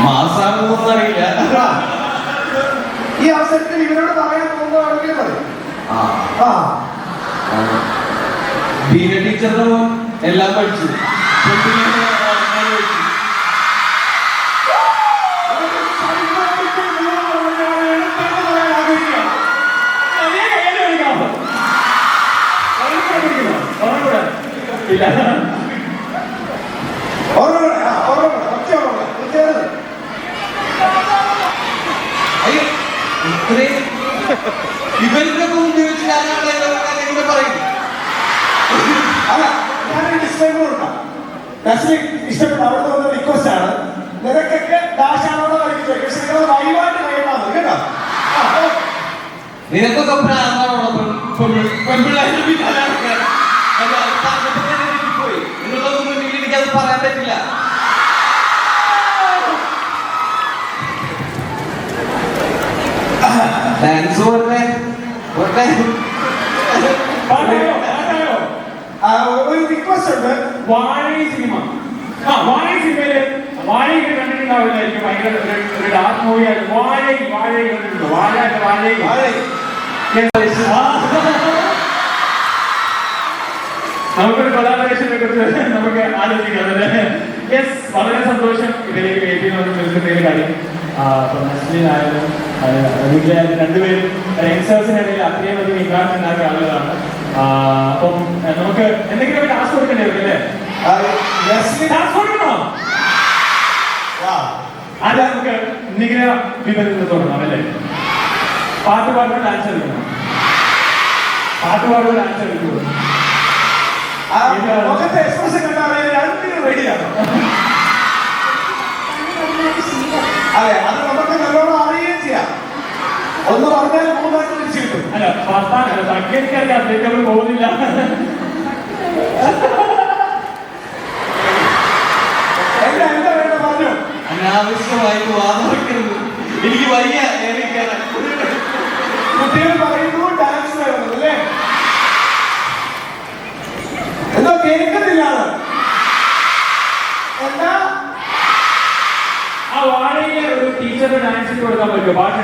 മാസാണെന്നറിയില്ല ഈ അവസരത്തിൽ ഇവരോട് പറയാൻ പോകുന്നതാണെങ്കിൽ പറയും ബീന ടീച്ചറിന്റെ എല്ലാം പഠിച്ചു. ഇല്ല ഇവരുടെ മുമ്പിൽ വെച്ച് ഞാൻ ഇങ്ങനെ പറയും? അല്ല ഞാനൊരു ഡിസ്ക്ലൈമർ നസ്ലി ഇഷ്ടപ്പെട്ട അവിടെ വന്ന റിക്വസ്റ്റ് ആണ്. നിനക്കൊക്കെ ഡാഷാണോടെ കളിക്കുന്നത് പക്ഷെ നിങ്ങൾ വൈവായിട്ട് കഴിയണം കേട്ടോ. നിനക്കൊക്കെ പ്രാന്താണോ പെൺപിള്ളേരുടെ പിന്നാലെ? ഡാൻസ് പോട്ടെ പോട്ടെ ഒരു റിക്വസ്റ്റ് ഉണ്ട്. വാഴ സിനിമ ആ വാഴ സിനിമയിൽ വാഴയൊക്കെ കണ്ടിട്ടുണ്ടാവില്ലായിരിക്കും. ഭയങ്കര ഒരു ഡാർക്ക് മൂവിയാണ് വാഴ വാഴ കണ്ടിട്ടുണ്ടോ? വാഴ വാഴ ആരെ? നമുക്കൊരു കൊലാബറേഷനെ കുറിച്ച് നമുക്ക് ആലോചിക്കാം അല്ലേ? യെസ് വളരെ സന്തോഷം. ഇതിലേക്ക് വേദിയിൽ വന്ന് നിൽക്കുന്നതിന് കാര്യം നസ്ലിനായാലും വീട്ടിലായാലും രണ്ടുപേരും യങ്സ്റ്റേഴ്സിനിടയിൽ അത്രയും വലിയ ഇമ്പാക്ട് ഉണ്ടാക്കിയ ആളുകളാണ്. അപ്പം നമുക്ക് എന്തെങ്കിലും ഒരു ടാസ്ക് കൊടുക്കേണ്ടി വരും അല്ലേ? ടാസ്ക് കൊടുക്കണോ? അത് നമുക്ക് വിപത്തിൽ നിന്ന് തുടങ്ങാം അല്ലേ? പാട്ട് പാടുമ്പോൾ ഡാൻസ് കളിക്കണം. പാട്ട് പാടുമ്പോൾ ഡാൻസ് കളിക്കുമോ ഒന്ന് പറഞ്ഞാൽ മൂന്നായിട്ട് തിരിച്ചു കിട്ടും. അല്ല സംഘടിക്കാൻ അതിലേക്ക് നമ്മൾ പോകുന്നില്ല. അനാവശ്യമായി വാദവെക്കരുത് എനിക്ക് വയ്യ കുട്ടികൾ പറയുന്നു ഡാൻസ് വേണം അല്ലേ? എന്തോ കേൾക്കുന്നില്ല. എന്താ? ആ വാഴയിലെ ഒരു ടീച്ചറുടെ ഡാൻസിന് കൊടുക്കാൻ പറ്റുമോ?